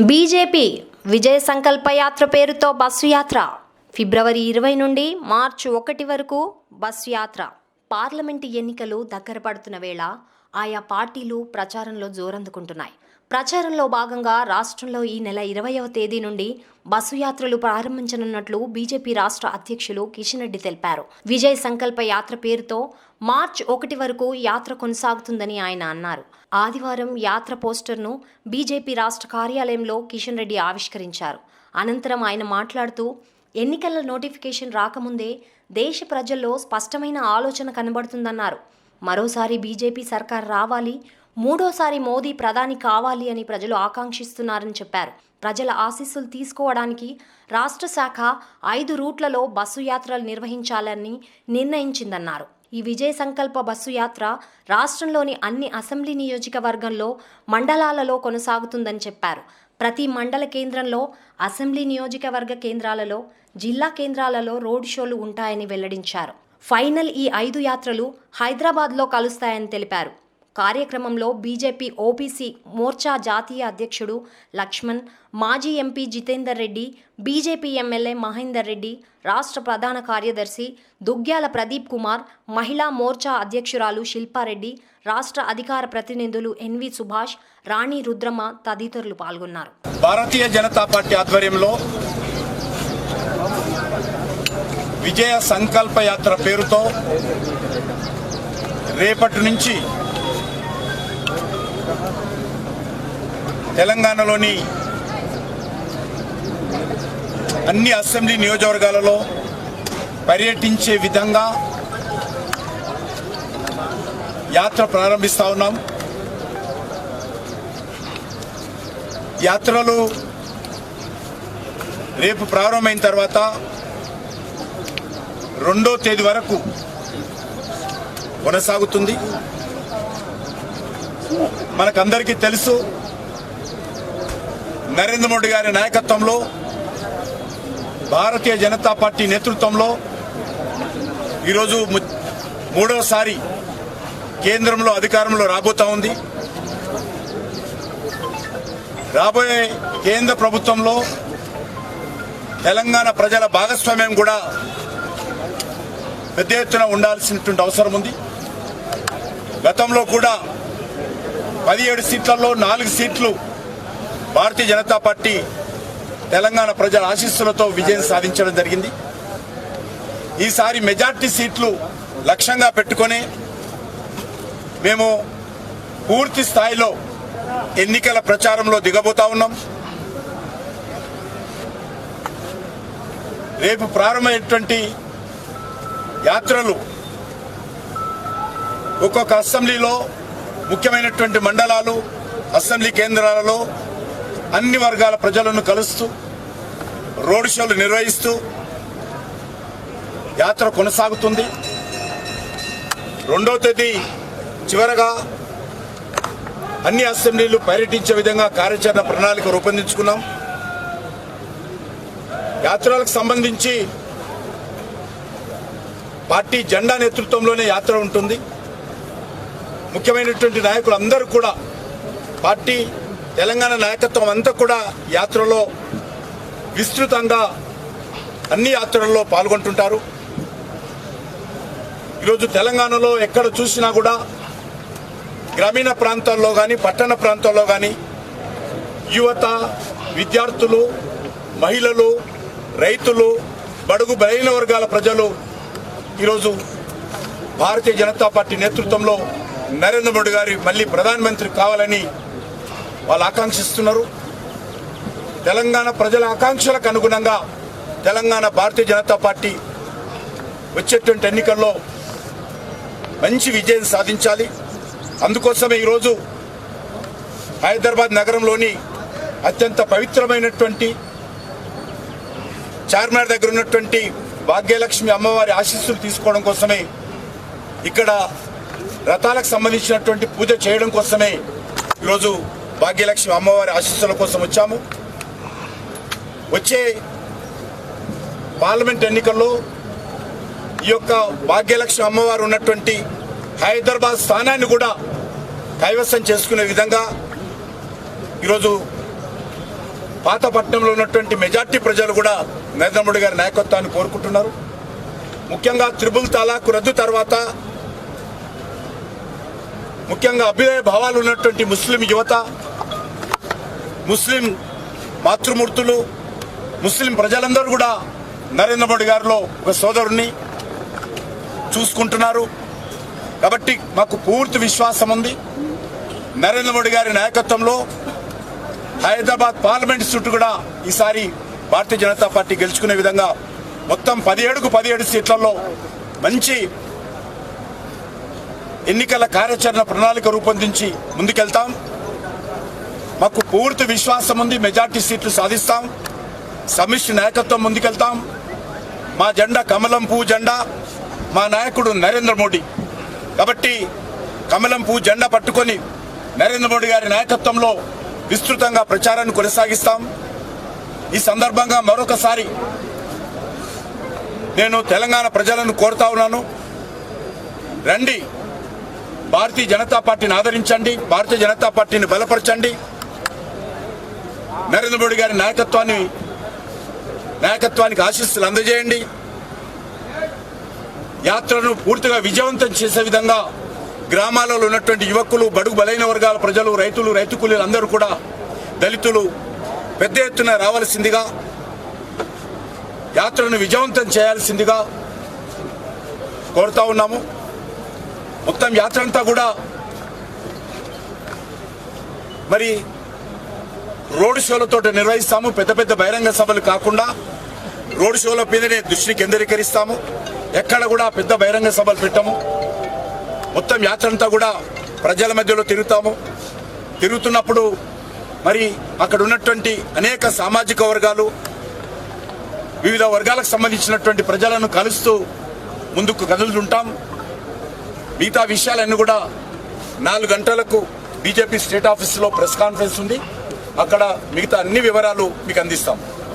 BJP విజయ సంకల్ప యాత్ర పేరుతో bus యాత్ర. ఫిబ్రవరి ఇరవై నుండి మార్చి ఒకటి వరకు బస్సు యాత్ర. పార్లమెంటు ఎన్నికలు దగ్గర పడుతున్న వేళ ఆయా పార్టీలు ప్రచారంలో జోరందుకుంటున్నాయి. ప్రచారంలో భాగంగా రాష్ట్రంలో ఈ నెల ఇరవయవ తేదీ నుండి బస్సు యాత్రలు ప్రారంభించనున్నట్లు బీజేపీ రాష్ట్ర అధ్యక్షులు కిషన్ రెడ్డి తెలిపారు. విజయ్ సంకల్ప యాత్ర పేరుతో మార్చ్ ఒకటి వరకు యాత్ర కొనసాగుతుందని ఆయన అన్నారు. ఆదివారం యాత్ర పోస్టర్ను బీజేపీ రాష్ట్ర కార్యాలయంలో కిషన్ రెడ్డి ఆవిష్కరించారు. అనంతరం ఆయన మాట్లాడుతూ ఎన్నికల నోటిఫికేషన్ రాకముందే దేశ ప్రజల్లో స్పష్టమైన ఆలోచన కనబడుతుందన్నారు. మరోసారి బీజేపీ సర్కార్ రావాలి మూడోసారి మోదీ ప్రధాని కావాలి అని ప్రజలు ఆకాంక్షిస్తున్నారని చెప్పారు. ప్రజల ఆశీస్సులు తీసుకోవడానికి రాష్ట్ర శాఖ ఐదు రూట్లలో బస్సు యాత్రలు నిర్వహించాలని నిర్ణయించిందన్నారు. ఈ విజయ సంకల్ప బస్సు యాత్ర రాష్ట్రంలోని అన్ని అసెంబ్లీ నియోజకవర్గంలో మండలాలలో కొనసాగుతుందని చెప్పారు. ప్రతి మండల కేంద్రంలో అసెంబ్లీ నియోజకవర్గ కేంద్రాలలో జిల్లా కేంద్రాలలో రోడ్ షోలు ఉంటాయని వెల్లడించారు. ఫైనల్ ఈ ఐదు యాత్రలు హైదరాబాద్లో కలుస్తాయని తెలిపారు. కార్యక్రమంలో బీజేపీ ఓబీసీ మోర్చా జాతీయ అధ్యక్షుడు లక్ష్మణ్ మాజీ MP Jitender Reddy BJP MLA Mahender Reddy రాష్ట్ర ప్రధాన కార్యదర్శి దుగ్గ్యాల ప్రదీప్ కుమార్ మహిళా మోర్చా అధ్యక్షురాలు శిల్పారెడ్డి రాష్ట్ర అధికార ప్రతినిధులు ఎన్వి సుభాష్ రాణి రుద్రమ తదితరులు పాల్గొన్నారు. భారతీయ జనతా పార్టీ ఆధ్వర్యంలో విజయ సంకల్ప యాత్ర పేరుతో రేపటి నుంచి తెలంగాణలోని అన్ని అసెంబ్లీ నియోజకవర్గాలలో పర్యటించే విధంగా యాత్ర ప్రారంభిస్తా ఉన్నాం. యాత్రలు రేపు ప్రారంభమైన తర్వాత రెండో తేదీ వరకు కొనసాగుతుంది. మనకందరికీ తెలుసు నరేంద్ర మోడీ గారి నాయకత్వంలో భారతీయ జనతా పార్టీ నేతృత్వంలో ఈరోజు మూడవసారి కేంద్రంలో అధికారంలో రాబోతా ఉంది. రాబోయే కేంద్ర ప్రభుత్వంలో తెలంగాణ ప్రజల భాగస్వామ్యం కూడా పెద్ద ఎత్తున ఉండాల్సినటువంటి అవసరం ఉంది. గతంలో కూడా పదిహేడు సీట్లలో నాలుగు సీట్లు భారతీయ జనతా పార్టీ తెలంగాణ ప్రజల ఆశీస్సులతో విజయం సాధించడం జరిగింది. ఈసారి మెజార్టీ సీట్లు లక్ష్యంగా పెట్టుకొని మేము పూర్తి స్థాయిలో ఎన్నికల ప్రచారంలో దిగబోతా ఉన్నాం. రేపు ప్రారంభమైనటువంటి యాత్రలు ఒక్కొక్క అసెంబ్లీలో ముఖ్యమైనటువంటి మండలాలు అసెంబ్లీ కేంద్రాలలో అన్ని వర్గాల ప్రజలను కలుస్తూ రోడ్ షోలు నిర్వహిస్తూ యాత్ర కొనసాగుతుంది. రెండో తేదీ చివరగా అన్ని అసెంబ్లీలు పర్యటించే విధంగా కార్యాచరణ ప్రణాళిక రూపొందించుకున్నాం. యాత్రలకు సంబంధించి పార్టీ జెండా నేతృత్వంలోనే యాత్ర ఉంటుంది. ముఖ్యమైనటువంటి నాయకులు అందరూ కూడా పార్టీ తెలంగాణ నాయకత్వం అంతా కూడా యాత్రలో విస్తృతంగా అన్ని యాత్రల్లో పాల్గొంటుంటారు. ఈరోజు తెలంగాణలో ఎక్కడ చూసినా కూడా గ్రామీణ ప్రాంతాల్లో కానీ పట్టణ ప్రాంతాల్లో కానీ యువత విద్యార్థులు మహిళలు రైతులు బడుగు బలైన వర్గాల ప్రజలు ఈరోజు భారతీయ జనతా పార్టీ నేతృత్వంలో నరేంద్ర మోడీ గారి మళ్ళీ ప్రధానమంత్రి కావాలని వాళ్ళు ఆకాంక్షిస్తున్నారు. తెలంగాణ ప్రజల ఆకాంక్షలకు అనుగుణంగా తెలంగాణ భారతీయ జనతా పార్టీ వచ్చేటువంటి ఎన్నికల్లో మంచి విజయం సాధించాలి. అందుకోసమే ఈరోజు హైదరాబాద్ నగరంలోని అత్యంత పవిత్రమైనటువంటి చార్మినార్ దగ్గర ఉన్నటువంటి భాగ్యలక్ష్మి అమ్మవారి ఆశీస్సులు తీసుకోవడం కోసమే ఇక్కడ రథాలకు సంబంధించినటువంటి పూజ చేయడం కోసమే ఈరోజు భాగ్యలక్ష్మి అమ్మవారి ఆశీస్సుల కోసం వచ్చాము. వచ్చే పార్లమెంట్ ఎన్నికల్లో ఈ యొక్క భాగ్యలక్ష్మి అమ్మవారు ఉన్నటువంటి హైదరాబాద్ స్థానాన్ని కూడా కైవసం చేసుకునే విధంగా ఈరోజు పాతపట్నంలో ఉన్నటువంటి మెజార్టీ ప్రజలు కూడా నరేంద్ర మోడీ గారి నాయకత్వాన్ని కోరుకుంటున్నారు. ముఖ్యంగా త్రిబుల్ తలాక్ రద్దు తర్వాత ముఖ్యంగా అభ్యుదయ భావాలు ఉన్నటువంటి ముస్లిం యువత ముస్లిం మాతృమూర్తులు ముస్లిం ప్రజలందరూ కూడా నరేంద్ర మోడీ గారిలో ఒక సోదరుణ్ణి చూసుకుంటున్నారు. కాబట్టి మాకు పూర్తి విశ్వాసం ఉంది. నరేంద్ర మోడీ గారి నాయకత్వంలో హైదరాబాద్ పార్లమెంట్ చుట్టూ కూడా ఈసారి భారతీయ జనతా పార్టీ గెలుచుకునే విధంగా మొత్తం పదిహేడుకు పదిహేడు సీట్లలో మంచి ఎన్నికల కార్యాచరణ ప్రణాళిక రూపొందించి ముందుకెళ్తాం. మాకు పూర్తి విశ్వాసం ఉంది మెజార్టీ సీట్లు సాధిస్తాం. సమిష్టి నాయకత్వం ముందుకెళ్తాం. మా జెండా కమలం పువ్వు జెండా మా నాయకుడు నరేంద్ర మోడీ. కాబట్టి కమలం పువ్వు జెండా పట్టుకొని నరేంద్ర మోడీ గారి నాయకత్వంలో విస్తృతంగా ప్రచారాన్ని కొనసాగిస్తాం. ఈ సందర్భంగా మరొకసారి నేను తెలంగాణ ప్రజలను కోరుతా ఉన్నాను. రండి భారతీయ జనతా పార్టీని ఆదరించండి భారతీయ జనతా పార్టీని బలపరచండి. నరేంద్ర మోడీ గారి నాయకత్వాన్ని నాయకత్వానికి ఆశీస్సులు అందజేయండి. యాత్రను పూర్తిగా విజయవంతం చేసే విధంగా గ్రామాలలో ఉన్నటువంటి యువకులు బడుగు బలైన వర్గాల ప్రజలు రైతులు రైతు కూలీలు అందరూ కూడా దళితులు పెద్ద ఎత్తున రావాల్సిందిగా యాత్రను విజయవంతం చేయాల్సిందిగా కోరుతా ఉన్నాము. మొత్తం యాత్ర అంతా కూడా మరి రోడ్ షోలతో నిర్వహిస్తాము. పెద్ద పెద్ద బహిరంగ సభలు కాకుండా రోడ్ షోల మీదనే దృష్టి కేంద్రీకరిస్తాము. ఎక్కడ కూడా పెద్ద బహిరంగ సభలు పెట్టము. మొత్తం యాత్ర కూడా ప్రజల మధ్యలో తిరుగుతాము. తిరుగుతున్నప్పుడు మరి అక్కడ ఉన్నటువంటి అనేక సామాజిక వర్గాలు వివిధ వర్గాలకు సంబంధించినటువంటి ప్రజలను కలుస్తూ ముందుకు కదులుతుంటాం. మిగతా విషయాలన్నీ కూడా నాలుగు గంటలకు బీజేపీ స్టేట్ ఆఫీస్లో ప్రెస్ కాన్ఫరెన్స్ ఉంది. అక్కడ మిగతా అన్ని వివరాలు మీకు అందిస్తాం.